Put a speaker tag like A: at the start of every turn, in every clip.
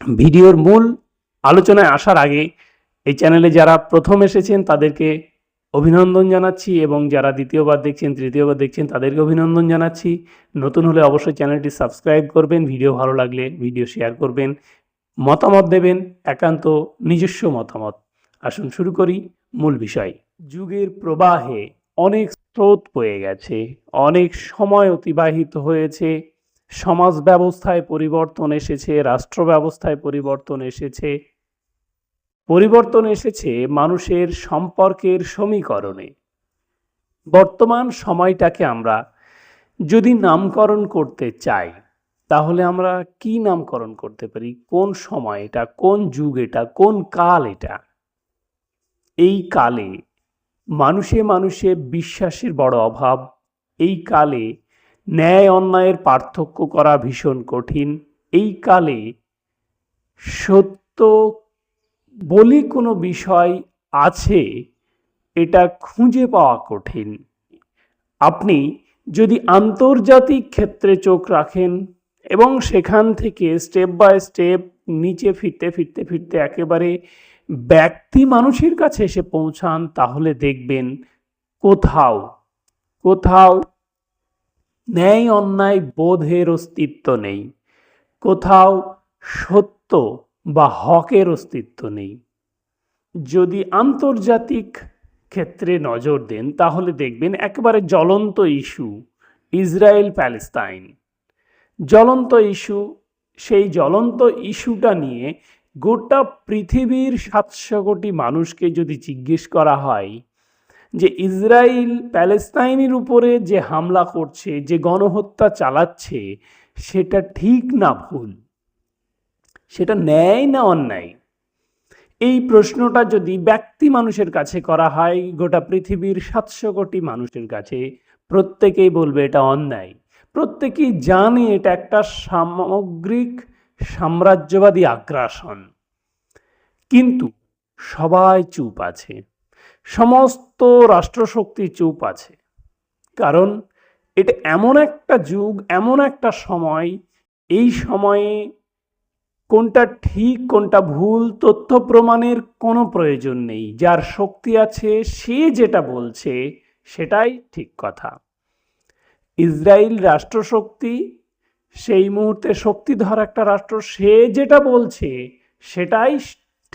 A: ভিডিওর মূল আলোচনায় আসার আগে এই চ্যানেলে যারা প্রথম এসেছেন, তাদেরকে অভিনন্দন জানাচ্ছি এবং যারা দ্বিতীয়বার দেখছেন, তৃতীয়বার দেখছেন, তাদেরকে অভিনন্দন জানাচ্ছি। নতুন হলে অবশ্যই চ্যানেলটি সাবস্ক্রাইব করবেন, ভিডিও ভালো লাগলে ভিডিও শেয়ার করবেন, মতামত দেবেন, একান্ত নিজস্ব মতামত। আসুন শুরু করি মূল বিষয়। যুগের প্রবাহে অনেক স্রোত বয়ে গেছে, অনেক সময় অতিবাহিত হয়েছে সমাজ ব্যবস্থায় পরিবর্তন এসেছে রাষ্ট্র ব্যবস্থায় পরিবর্তন এসেছে। পরিবর্তন এসেছে মানুষের সম্পর্কের সমীকরণে। বর্তমান সময়টাকে আমরা যদি নামকরণ করতে চাই, তাহলে আমরা কি নামকরণ করতে পারি? কোন সময় এটা? কোন যুগ এটা? কোন কাল এটা? এই কালে মানুষে মানুষে বিশ্বাসের বড় অভাব, এই কালে ন্যায় অন্যায়ের পার্থক্য করা ভীষণ কঠিন। এই কালে সত্য বলি কোনো বিষয় আছে, এটা খুঁজে পাওয়া কঠিন। আপনি যদি আন্তর্জাতিক ক্ষেত্রে চোখ রাখেন এবং সেখান থেকে স্টেপ বাই স্টেপ নিচে ফিরতে ফিরতে ফিরতে একেবারে ব্যক্তি মানুষের কাছে এসে পৌঁছান, তাহলে দেখবেন কোথাও কোথাও ন্যায় অন্যায় বোধের অস্তিত্ব নেই। কোথাও সত্য বা হকের অস্তিত্ব নেই। যদি আন্তর্জাতিক ক্ষেত্রে নজর দেন, তাহলে দেখবেন একেবারে জ্বলন্ত ইস্যু ইসরায়েল প্যালেস্তাইন জ্বলন্ত ইস্যু, সেই জ্বলন্ত ইস্যুটা নিয়ে গোটা পৃথিবীর সাতশো কোটি মানুষকে যদি জিজ্ঞেস করা হয় যে ইসরায়েল প্যালেস্তাইনের উপরে যে হামলা করছে, যে গণহত্যা চালাচ্ছে, সেটা ঠিক না ভুল। সেটা ন্যায় না অন্যায়? এই প্রশ্নটা যদি ব্যক্তি মানুষের কাছে করা হয়, গোটা পৃথিবীর সাতশো কোটি মানুষের কাছে, প্রত্যেকেই বলবে এটা অন্যায়। প্রত্যেকেই জানে এটা একটা সামগ্রিক সাম্রাজ্যবাদী আগ্রাসন। কিন্তু সবাই চুপ আছে। সমস্ত রাষ্ট্রশক্তি চুপ আছে। কারণ এটা এমন একটা যুগ, এমন একটা সময়, এই সময়ে কোনটা ঠিক, কোনটা ভুল, তথ্য প্রমাণের কোনো প্রয়োজন নেই। যার শক্তি আছে, সে যেটা বলছে, সেটাই ঠিক কথা। ইসরায়েল রাষ্ট্রশক্তি, সেই মুহূর্তে শক্তিধর একটা রাষ্ট্র, সে যেটা বলছে, সেটাই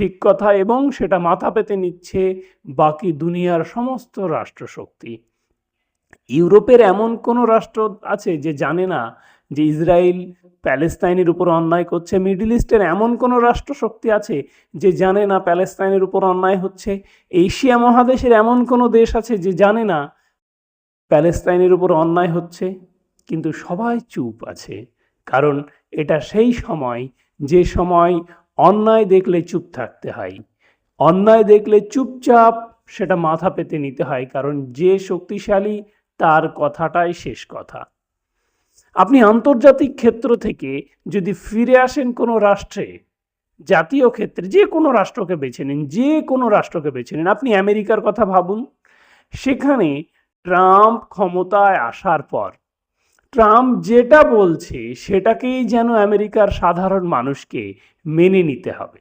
A: ঠিক কথা এবং সেটা মাথা পেতে নিচ্ছে বাকি দুনিয়ার সমস্ত রাষ্ট্রশক্তি। ইউরোপের এমন কোনো রাষ্ট্র আছে যে জানে না যে ইসরায়েল প্যালেস্তাইনের উপর অন্যায় করছে? মিডল ইস্টের এমন কোনো রাষ্ট্রশক্তি আছে যে জানে না প্যালেস্তাইনের উপর অন্যায় হচ্ছে? এশিয়া মহাদেশের এমন কোনো দেশ আছে যে জানে না প্যালেস্তাইনের উপর অন্যায় হচ্ছে? কিন্তু সবাই চুপ আছে। কারণ এটা সেই সময়, যে সময় অন্যায় দেখলে চুপ থাকতে হয়। অন্যায় দেখলে চুপচাপ সেটা মাথা পেতে নিতে হয়, কারণ যে শক্তিশালী তার কথাটাই শেষ কথা। আপনি আন্তর্জাতিক ক্ষেত্র থেকে যদি ফিরে আসেন কোনো রাষ্ট্রে, জাতীয় ক্ষেত্রে, যে কোনো রাষ্ট্রকে বেছে নিন, যে কোনো রাষ্ট্রকে বেছে নিন, আপনি আমেরিকার কথা ভাবুন, সেখানে ট্রাম্প ক্ষমতায় আসার পর ট্রাম্প যেটা বলছে সেটাকেই যেন আমেরিকার সাধারণ মানুষকে মেনে নিতে হবে।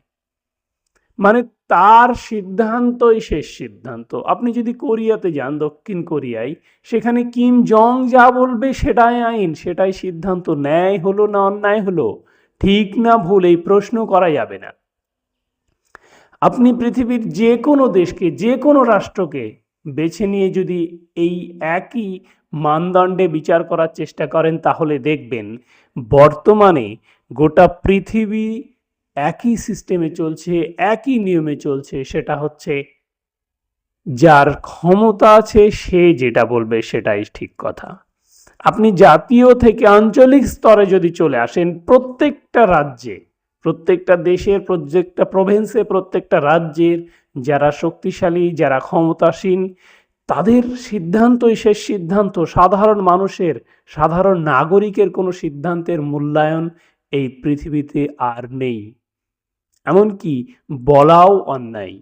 A: মানে তার সিদ্ধান্তই শেষ সিদ্ধান্ত। আপনি যদি কোরিয়াতে যান, দক্ষিণ কোরিয়ায়, সেখানে কিম জং যা বলবে সেটাই আইন, সেটাই সিদ্ধান্ত। ন্যায় হলো না অন্যায় হলো, ঠিক না ভুল এই প্রশ্ন করা যাবে না। আপনি পৃথিবীর যে কোনো দেশকে, যে কোনো রাষ্ট্রকে বেছে নিয়ে যদি এই একই মানদণ্ডে বিচার করার চেষ্টা করেন, তাহলে দেখবেন বর্তমানে গোটা পৃথিবী একই সিস্টেমে চলছে, একই নিয়মে চলছে। সেটা হচ্ছে যার ক্ষমতা আছে, সে যেটা বলবে সেটাই ঠিক কথা। আপনি জাতীয় থেকে আঞ্চলিক স্তরে যদি চলে আসেন, প্রত্যেকটা রাজ্যে, প্রত্যেকটা দেশের, প্রত্যেকটা প্রভিন্সে প্রত্যেকটা রাজ্যের যারা শক্তিশালী, যারা ক্ষমতাসীন, তাদের সিদ্ধান্তই শেষ সিদ্ধান্ত। সাধারণ মানুষের, সাধারণ নাগরিকের কোনো সিদ্ধান্তের মূল্যায়ন এই পৃথিবীতে আর নেই। এমনকি বলাও অন্যায়।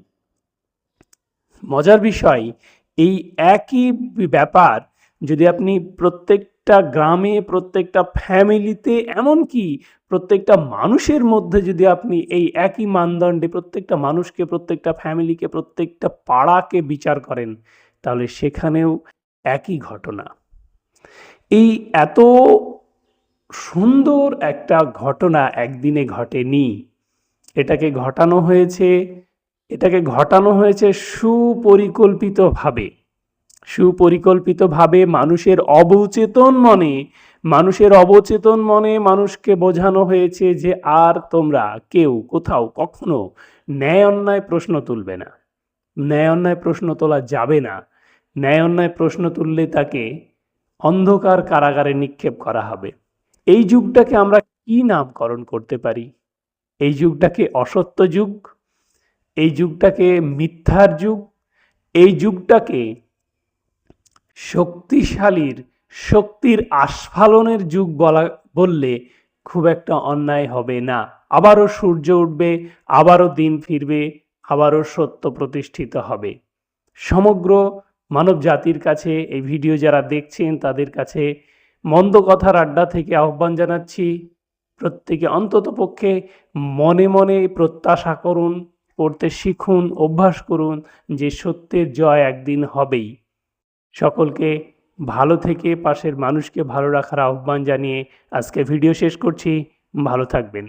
A: মজার বিষয়, এই একই ব্যাপার, যদি আপনি প্রত্যেকটা গ্রামে, প্রত্যেকটা ফ্যামিলিতে এমনকি প্রত্যেকটা মানুষের মধ্যে যদি আপনি এই একই মানদণ্ডে প্রত্যেকটা মানুষকে, প্রত্যেকটা ফ্যামিলিকে, প্রত্যেকটা পাড়াকে বিচার করেন, তাহলে সেখানেও একই ঘটনা। এই এত সুন্দর একটা ঘটনা একদিনে ঘটেনি। এটাকে ঘটানো হয়েছে, এটাকে ঘটানো হয়েছে সুপরিকল্পিতভাবে। সুপরিকল্পিতভাবে মানুষের অবচেতন মনে, মানুষের অবচেতন মনে মানুষকে বোঝানো হয়েছে যে আর তোমরা কেউ কোথাও কখনো ন্যায় অন্যায় প্রশ্ন তুলবে না। ন্যায় অন্যায় প্রশ্ন তোলা যাবে না। ন্যায় অন্যায় প্রশ্ন তুললে তাকে অন্ধকার কারাগারে নিক্ষেপ করা হবে। এই যুগটাকে আমরা কি নামকরণ করতে পারি? এই যুগটাকে অসত্য যুগ? এই যুগটাকে মিথ্যার যুগ? এই যুগটাকে শক্তিশালীর, শক্তির আস্ফালনের যুগ বলা, বললে খুব একটা অন্যায় হবে না। আবারও সূর্য উঠবে, আবারও দিন ফিরবে, আবারও সত্য প্রতিষ্ঠিত হবে। সমগ্র মানব জাতির কাছে এই ভিডিও যারা দেখছেন, তাদের কাছে মন্দ কথার আড্ডা থেকে আহ্বান জানাচ্ছি, প্রত্যেকে অন্তত পক্ষে মনে মনে প্রত্যাশা করুন, পড়তে শিখুন, অভ্যাস করুন যে সত্যের জয় একদিন হবেই। সকলকে ভালো থেকে পাশের মানুষকে ভালো রাখার আহ্বান জানিয়ে আজকে ভিডিও শেষ করছি। ভালো থাকবেন।